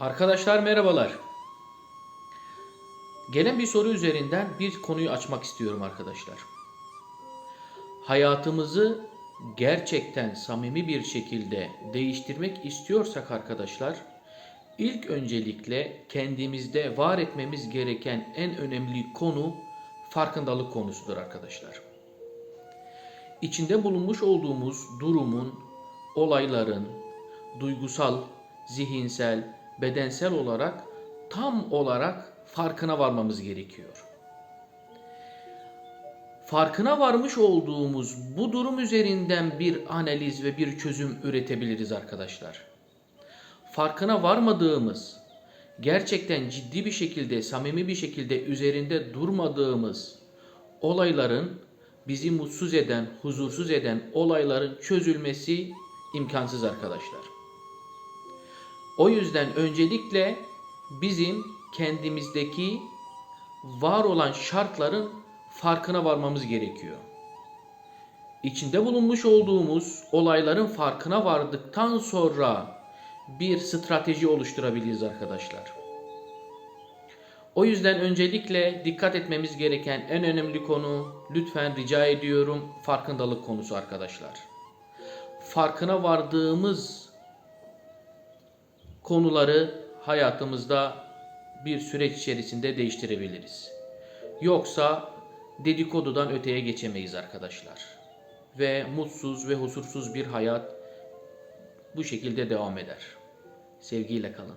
Arkadaşlar merhabalar. Gelen bir soru üzerinden bir konuyu açmak istiyorum arkadaşlar. Hayatımızı gerçekten samimi bir şekilde değiştirmek istiyorsak arkadaşlar, ilk öncelikle kendimizde var etmemiz gereken en önemli konu farkındalık konusudur arkadaşlar. İçinde bulunmuş olduğumuz durumun, olayların, duygusal, zihinsel, bedensel olarak tam olarak farkına varmamız gerekiyor. Farkına varmış olduğumuz bu durum üzerinden bir analiz ve bir çözüm üretebiliriz arkadaşlar. Farkına varmadığımız, gerçekten ciddi bir şekilde, samimi bir şekilde üzerinde durmadığımız olayların bizi mutsuz eden, huzursuz eden olayların çözülmesi imkansız arkadaşlar. O yüzden öncelikle bizim kendimizdeki var olan şartların farkına varmamız gerekiyor. İçinde bulunmuş olduğumuz olayların farkına vardıktan sonra bir strateji oluşturabiliriz arkadaşlar. O yüzden öncelikle dikkat etmemiz gereken en önemli konu lütfen rica ediyorum farkındalık konusu arkadaşlar. Farkına vardığımız konuları hayatımızda bir süreç içerisinde değiştirebiliriz. Yoksa dedikodudan öteye geçemeyiz arkadaşlar. Ve mutsuz ve huzursuz bir hayat bu şekilde devam eder. Sevgiyle kalın.